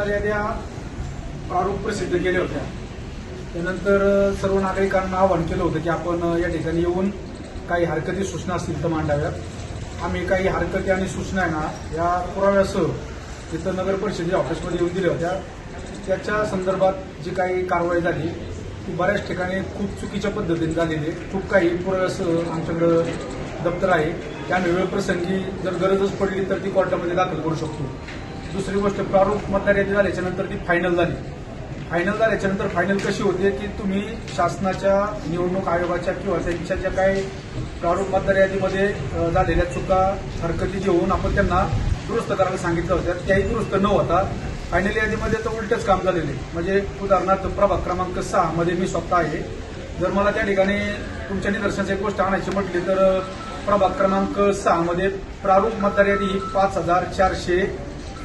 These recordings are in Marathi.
मतदार याद्या प्रारूप प्रसिद्ध केल्या होत्या. त्यानंतर सर्व नागरिकांना आवाहन केलं होतं की आपण या ठिकाणी येऊन काही हरकती सूचना असतील तर मांडाव्यात. आम्ही काही हरकती आणि सूचना आहे ना या पुराव्यासह तिथं नगर परिषदेच्या ऑफिसमध्ये येऊन दिल्या होत्या. त्याच्या संदर्भात जी काही कारवाई झाली ती बऱ्याच ठिकाणी खूप चुकीच्या पद्धतीने झालेली आहे. खूप काही पुराव्यासह आमच्याकडं दप्तर आहे. त्यामुळे वेळप्रसंगी जर गरजच पडली तर ती कोर्टामध्ये दाखल करू शकतो. दुसरी गोष्ट प्रारूप मतदार यादी झाल्याच्यानंतर ती फायनल झाली. फायनल झाल्याच्यानंतर फायनल कशी होते की तुम्ही शासनाच्या निवडणूक आयोगाच्या किंवा त्यांच्या ज्या काही प्रारूप मतदार यादीमध्ये झालेल्या चुका हरकती घेऊन आपण त्यांना दुरुस्त करायला सांगितलं होतं त्याही दुरुस्त न होता फायनल यादीमध्ये तर उलटच काम झालेले म्हणजे उदाहरणार्थ प्रभाग क्रमांक सहा मध्ये मी स्वतः आहे. जर मला त्या ठिकाणी तुमच्या निदर्शनाची एक गोष्ट आणायची म्हटली तर प्रभाग क्रमांक सहा मध्ये प्रारूप मतदार यादी ही पाच हजार चारशे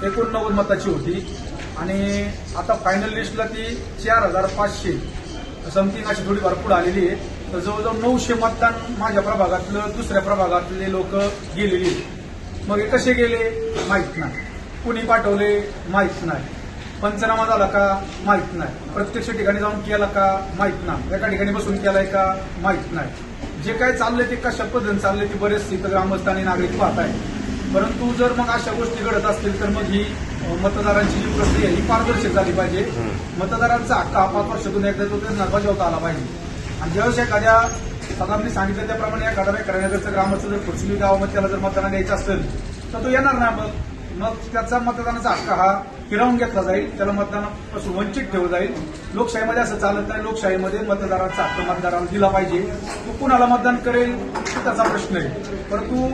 एकोणनव्वद मताची होती. आणि आता फायनल लिस्टला ती चार हजार पाचशे. समथिंग अशी थोडीफार भरपूर आलेली आहे. तर जवळजवळ नऊशे मतदान माझ्या प्रभागातलं दुसऱ्या प्रभागातले लोक गेलेली मग हे कसे गेले? माहीत नाही. कुणी पाठवले? माहीत नाही. पंचनामा झाला का? माहीत नाही. प्रत्यक्ष ठिकाणी जाऊन केला का? माहीत नाही. एका ठिकाणी बसून केलाय का? माहीत नाही. जे काय चाललंय ते कशा पद्धतीने चाललंय ती बरेच इथं ग्रामस्थ आणि नागरिक पाहत आहे परंतु जर मग अशा गोष्टी घडत असतील तर मग ही मतदारांची जी प्रक्रिया ही पारदर्शक झाली पाहिजे. मतदारांचा हक्क हा पाच वर्षातून एकदा तो त्यांना बजावता आला पाहिजे. आणि ज्यावेळेस एखाद्या मी सांगितलं त्याप्रमाणे एखाद्या करण्याचं ग्रामाचं जर कुचली गावामध्ये त्याला जर मतदान द्यायचं असेल तर तो येणार ना मग. मग त्याचा मतदानाचा हक्क हा हिरावून घेतला जाईल त्याला मतदानापासून वंचित ठेवलं जाईल. लोकशाहीमध्ये असं चालत नाही. लोकशाहीमध्ये मतदाराचा हक्क मतदाराला दिला पाहिजे. तो कुणाला मतदान करेल त्याचा प्रश्न आहे. परंतु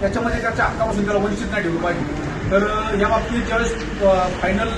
त्याच्यामध्ये त्याच्या हक्कापासून त्याला वंचित नाही ठेवलं पाहिजे. तर या बाबतीत ज्यावेळेस फायनल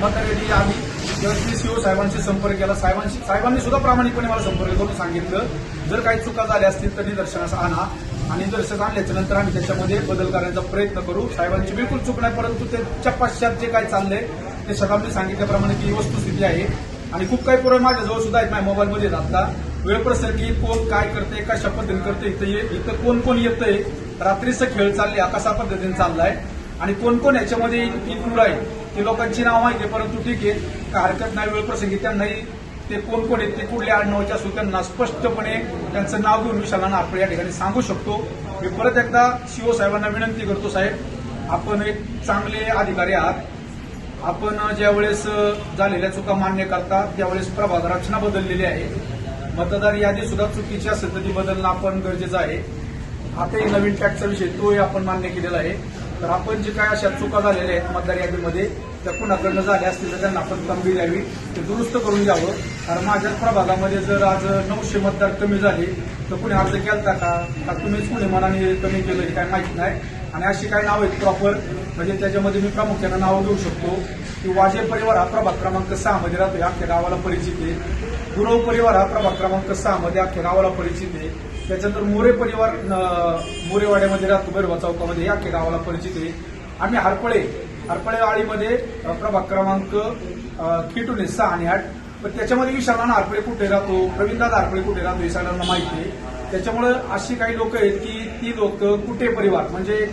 मतदाराची आम्ही त्यावेळेस मी सीओ साहेबांशी संपर्क केला साहेबांशी साहेबांनी सुद्धा प्रामाणिकपणे मला संपर्क करून सांगितलं जर काही चुका झाल्या असतील तर निदर्शनास आणा आणि निदर्शक आणल्याच्या नंतर आम्ही त्याच्यामध्ये बदल करण्याचा प्रयत्न करू. साहेबांची बिलकुल चूक नाही परंतु त्याच्या पश्चात जे काय चाललंय ते सगळ्यांनी सांगितल्याप्रमाणे ती वस्तुस्थिती आहे आणि खूप काही पुरावे माझ्याजवळ सुद्धा आहेत माझ्या मोबाईलमध्ये आता वेळप्रसंगी कोण काय करते कशा पद्धतीने करते इथं ये- इथं कोण कोण येतंय रात्रीचं खेळ चालले कसा पद्धतीने चाललाय. आणि कोण कोण याच्यामध्ये इन्क्लूड आहे ते लोकांची नाव माहिती आहे परंतु ठीक आहे का हरकत नाही वेळप्रसंगी त्यांनाही ते कोण कोण आहेत ते कुठल्या आडनावाच्या असू त्यांना स्पष्टपणे त्यांचं नाव घेऊन मी सगळ्यांना आपण या ठिकाणी सांगू शकतो. मी परत एकदा सीओ साहेबांना विनंती करतो साहेब आपण एक चांगले अधिकारी आहात. आपण ज्यावेळेस झालेल्या चुका मान्य करता त्यावेळेस प्रभाग रचना बदललेली आहे. मतदार यादी सुद्धा चुकीची असेल तर ती बदलणं आपण गरजेचं आहे. आताही नवीन टॅक्सचा विषय तोही आपण मान्य केलेला आहे. तर आपण जे काय अशा चुका झालेल्या आहेत मतदार यादीमध्ये त्या कुणाकडनं झाल्या असतील तर त्यांना आपण तंबी द्यावी. ते दुरुस्त करून घ्यावं. कारण माझ्या प्रभागामध्ये जर आज नऊशे मतदार कमी झाले तर कुणी अर्ज केलता का? का तुम्हीच कुणी मनाने कमी केलं हे काय माहीत नाही. आणि अशी काही नावं आहेत प्रॉपर म्हणजे त्याच्यामध्ये मी प्रामुख्यानं नावं घेऊ शकतो. की वाजे परिवार हा प्रभाग क्रमांक सहा मध्ये राहतो या अख्ख्या गावाला परिचित आहे. गुरव परिवार हा प्रभाग क्रमांक सहा मध्ये अख्ख्या गावाला परिचित आहे. त्याच्यानंतर मोरे परिवार मोरेवाड्यामध्ये राहतो बैरवा चौकामध्ये या गावाला परिचित आहे. आम्ही हरपळे हरपळे वाळीमध्ये प्रभाग क्रमांक खेटून आहे सहा आणि आठ. पण त्याच्यामध्ये विशालाना हरपळे कुठे राहतो? प्रवीणदादा हरपळे कुठे राहतो? हे सगळ्यांना माहिती आहे. त्याच्यामुळं अशी काही लोक आहेत की ती लोक कुठे परिवार? म्हणजे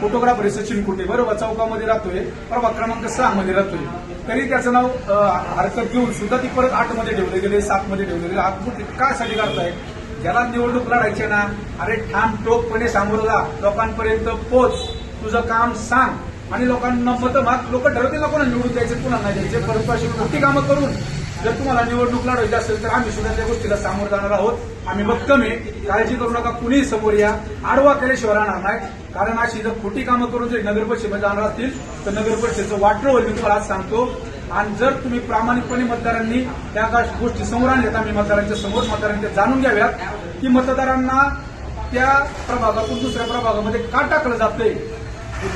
फोटोग्राफर सचिन कुठे? बरोबर चौकामध्ये राहतोय. प्रभाग क्रमांक सहा मध्ये राहतोय. तरी त्याचं नाव हरकत घेऊन सुद्धा ती परत आठमध्ये ठेवले गेले सात मध्ये ठेवले गेले. हात कुठे कायसाठी करताय ज्याला निवडणूक लढायची ना अरे ठाम टोकपणे सामोरं जा लोकांपर्यंत पोच. तुझं काम सांग. आणि लोकांना मतं माग. लोक ठरवतील ना कोणा निवडून द्यायचे कोणाला नाही द्यायचे. परंतु अशी मोठी कामं करून जर तुम्हाला निवडणूक लढवायची असेल तर आम्ही सुद्धा त्या गोष्टीला सामोरं जाणार आहोत. आम्ही भक्कम आहे काळजी करू नका. कुणीही समोर या. आडवा केल्याशिवाय राहणार नाही. कारण अशी जर खोटी कामं करून जरी नगर परिषदेमध्ये जाणार असतील तर नगर परिषदेचं वाटलं होईल मी तुम्हाला आज सांगतो. आणि जर तुम्ही प्रामाणिकपणे मतदारांनी त्या गोष्टी समोर आणल्यात आम्ही मतदारांच्या समोर मतदारांच्या जाणून घ्याव्यात की मतदारांना त्या प्रभागातून दुसऱ्या प्रभागामध्ये का टाकलं जाते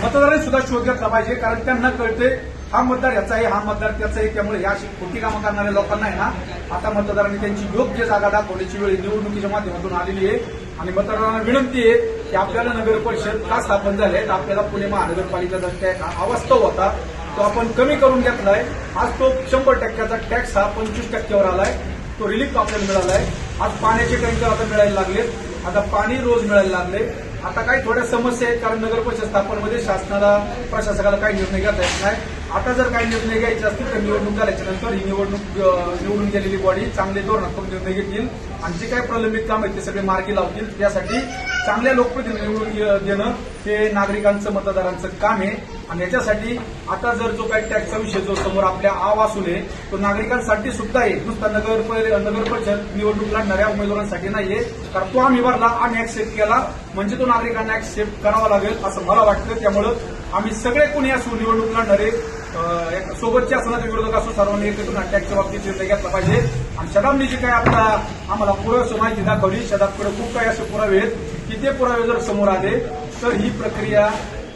मतदारांनी सुद्धा शोध घेतला पाहिजे कारण त्यांना कळते हा मतदार याचा आहे हा मतदार त्याचा आहे त्यामुळे या अशी खोटी कामं करणाऱ्या लोकांना आहे ना आता मतदारांनी त्यांची योग्य जागा दाखवण्याची वेळ निवडणुकीच्या माध्यमातून आलेली आहे. आणि मतदारांना विनंती आहे की आपल्याला नगर परिषद का स्थापन झाले तर आपल्याला पुणे महानगरपालिकेचा टॅक्स अवास्तव होता? तो आपण कमी करून घेतलाय. आज तो शंभर टक्क्याचा टॅक्स हा पंचवीस टक्क्यावर आलाय. तो रिलीफ आपल्याला मिळालाय. आज पाण्याचे टँकर आता मिळायला लागलेत आता पाणी रोज मिळायला लागले. आता काही थोड्या समस्या आहेत कारण नगर परिषद स्थापनमध्ये शासनाला प्रशासकाला काही निर्णय घेता येत नाही. आता जर काही निर्णय घ्यायचे असतील तर निवडणूक झाल्याच्यानंतर ही निवडणूक निवडून गेलेली बॉडी चांगले धोरणात्मक निर्णय घेतील. आणि जे काही प्रलंबित काम आहेत ते सगळे मार्गी लावतील. त्यासाठी चांगल्या लोकप्रतिनिधी निवडून देणं हे नागरिकांचं मतदारांचं काम आहे. आणि याच्यासाठी आता जर जो काही टॅक्सचा विषय जो समोर आपल्या आवासून आहे तो नागरिकांसाठी सुद्धा आहे. नुसता नगर परि- नगर परिषद निवडणूक लढणाऱ्या उमेदवारांसाठी नाहीये. कारण तो आम्ही भरला आम्ही ऍक्सेप्ट केला. म्हणजे तो नागरिकांना ऍक्सेप्ट करावा लागेल असं मला वाटतं. त्यामुळं आम्ही सगळे कोणी असू निवडणूक लढणारे सोबतच्या एक सोबतचे विरोधक असो सर्वांनी एकत्र टॅक्सच्या बाबतीत निर्णय घेतला पाहिजे. आणि शदाबनी जी काय आपला आम्हाला पुरावे माहिती दाखवली. शदाबकडे खूप काही असे पुरावे आहेत. तिथे पुरावे जर समोर आले तर ही प्रक्रिया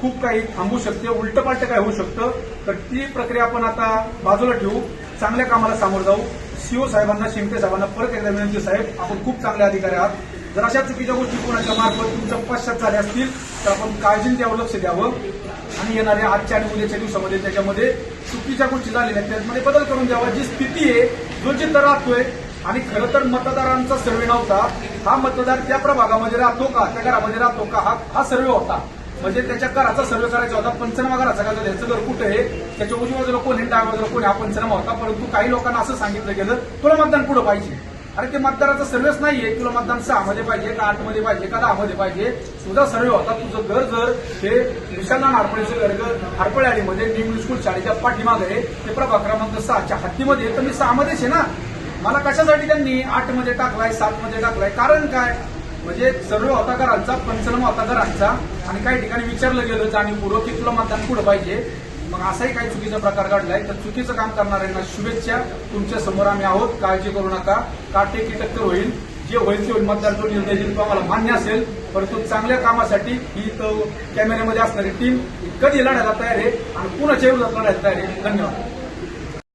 खूप काही थांबू शकते उलटपालट काय होऊ शकतं? तर ती प्रक्रिया आपण आता बाजूला ठेवू चांगल्या कामाला सामोरं जाऊ. सीओ साहेबांना शिंपे साहेबांना परत एकदा विनंती साहेब आपण खूप चांगले अधिकारी आहात. जर अशा चुकीच्या गोष्टी कोणाच्या मार्फत तुमच्या पश्चात झाल्या असतील तर आपण काळजी त्यावर लक्ष द्यावं. आणि येणाऱ्या आजच्या आणि उद्याच्या दिवसामध्ये त्याच्यामध्ये चुकीच्या गोष्टी झालेल्या त्यामध्ये बदल करून द्यावा. जी स्थिती आहे जो जिथं राहतोय आणि खरं तर मतदारांचा सर्वे नव्हता. हा मतदार त्या प्रभागामध्ये राहतो का? त्या घरामध्ये राहतो का? हा हा सर्वे होता. म्हणजे त्याच्या घराचा सर्वे करायचा होता. पंचनामा घराचा का? त्याचं घर कुठं आहे? त्याच्या उजव्या बाजूला कोण आहे? डाव्या बाजूला कोण हा पंचनामा होता. परंतु काही लोकांना असं सांगितलं गेलं तुला मतदान कुठं पाहिजे? अरे ते मतदाराचा सर्वेच नाहीये. तुला मतदान सहा मध्ये पाहिजे का आठमध्ये पाहिजे का दहा मध्ये पाहिजे? तुझा सर्वे होता. तुझं घर जर हे निशाना हारपळेचं घर घर हारपळेवाडीमध्ये निम स्कूल शाळेच्या पाठीमागे आहे ते प्रभाग क्रमांक सहाच्या हद्दीमध्ये तर मी सहामध्येच आहे ना? मला कशासाठी त्यांनी आठमध्ये टाकलाय सात मध्ये टाकलाय? कारण काय? म्हणजे सर्व हताकारांचा घरांचा पंचनामा आणि काही ठिकाणी विचारलं गेलं जाणीवपूर्वक की तुला मतदान पुढे पाहिजे? मग असाही काही चुकीचा प्रकार घडलाय. तर चुकीचं काम करणाऱ्यांना शुभेच्छा. तुमच्यासमोर आम्ही आहोत. काळजी करू नका. काटे की टक्कर होईल. जे होईल ते होईल. मतदार जो निर्णय घेईल तो आम्हाला मान्य असेल. परंतु चांगल्या कामासाठी ही तो कॅमेऱ्यामध्ये असणारी टीम कधी लढायला तयार आहे आणि पुन्हा विरोधात लढायला तयार आहे? धन्यवाद.